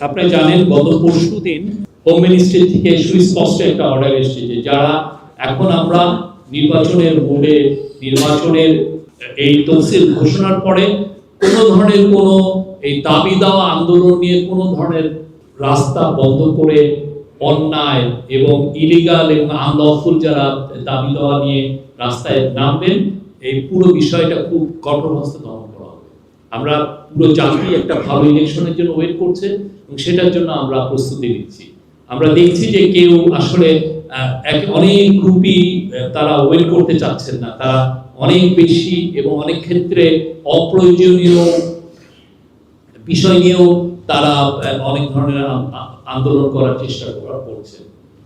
আপনি জানেন, গত পরশু দিন হোম মিনিস্ট্রি থেকে সুস্পষ্ট একটা অর্ডার এসেছে যে যারা এখন আমরা নির্বাচনের মোড়ে নির্বাচনের এই তফসিল ঘোষণার পরে কোনো ধরনের কোনো এই দাবি দেওয়া আন্দোলন নিয়ে কোনো ধরনের রাস্তা বন্ধ করে অন্যায় এবং ইলিগাল এবং আনলফুল যারা দাবি দেওয়া নিয়ে রাস্তায় নামবেন, এই পুরো বিষয়টা খুব কঠোর হস্তে দমন করা আমরা পুরো জাতি একটা ভালো ইলেকশনের জন্য ওয়েট করছে এবং সেটার জন্য আমরা প্রস্তুতি নিচ্ছি। আমরা দেখছি যে কেউ আসলে এক, অনেক গ্রুপই তারা ওয়েট করতে চাচ্ছেন না। তারা অনেক বেশি এবং অনেক ক্ষেত্রে অপ্রয়োজনীয় বিষয় নিয়েও তারা অনেক ধরনের আন্দোলন করার চেষ্টা করা করছে।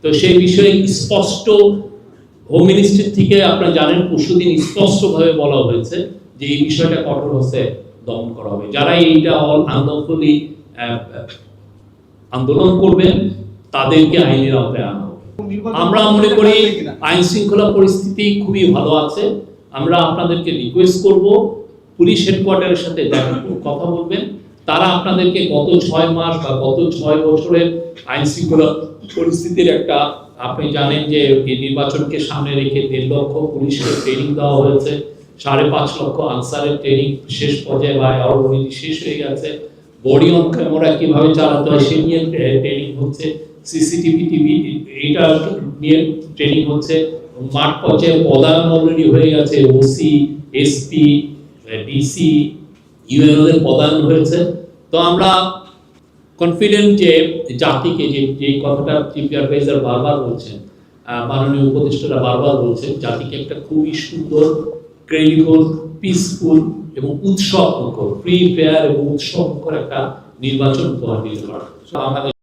তো সেই বিষয়ে স্পষ্ট হোম মিনিস্ট্রির থেকে আপনারা জানেন, পরশুদিন স্পষ্টভাবে বলা হয়েছে যে এই বিষয়টা কঠোর হচ্ছে। দমন করা হবে। যারা এইটা অল আন্দোলনগুলি আন্দোলন করবেন, তাদেরকে আইনের আওতায় আনা হবে। আমরা মনে করি আইন শৃঙ্খলা পরিস্থিতি খুবই ভালো আছে। আমরা আপনাদেরকে রিকোয়েস্ট করব, পুলিশ হেডকোয়ার্টারের সাথে কথা বলবেন। তারা আপনাদেরকে গত ছয় মাস বা গত ছয় বছরের আইন শৃঙ্খলা পরিস্থিতির একটা, আপনি জানেন যে নির্বাচনকে সামনে রেখে দেড় লক্ষ পুলিশকে ট্রেনিং দেওয়া হয়েছে। সাড়ে পাঁচ লক্ষ আনসারের ট্রেনিং শেষ পর্যায়ে বা অলরেডি শেষ হয়ে গেছে। বডি অন ক্যামেরা কীভাবে চালাতে হয়, সে নিয়ে ট্রেনিং হচ্ছে। সিসিটিভি টিভি এটা নিয়ে ট্রেনিং হচ্ছে। মাঠ পর্যায়ে পদায়ন অলরেডি হয়ে গেছে ওসি এসপি ডিসি ইউএনওদের পদায়ন হয়েছে। তো আমরা কনফিডেন্ট যে জাতিকে যে যে কথাটা চিফ অ্যাডভাইজার বারবার বলছেন মাননীয় উপদেষ্টারা বারবার বলছেন, জাতিকে একটা খুবই সুন্দর ক্রেডিবল পিসফুল এবং উৎসব মুখর ফ্রি ফেয়ার এবং উৎসব একটা নির্বাচন উপহার দিতে পারবে। বাংলাদেশ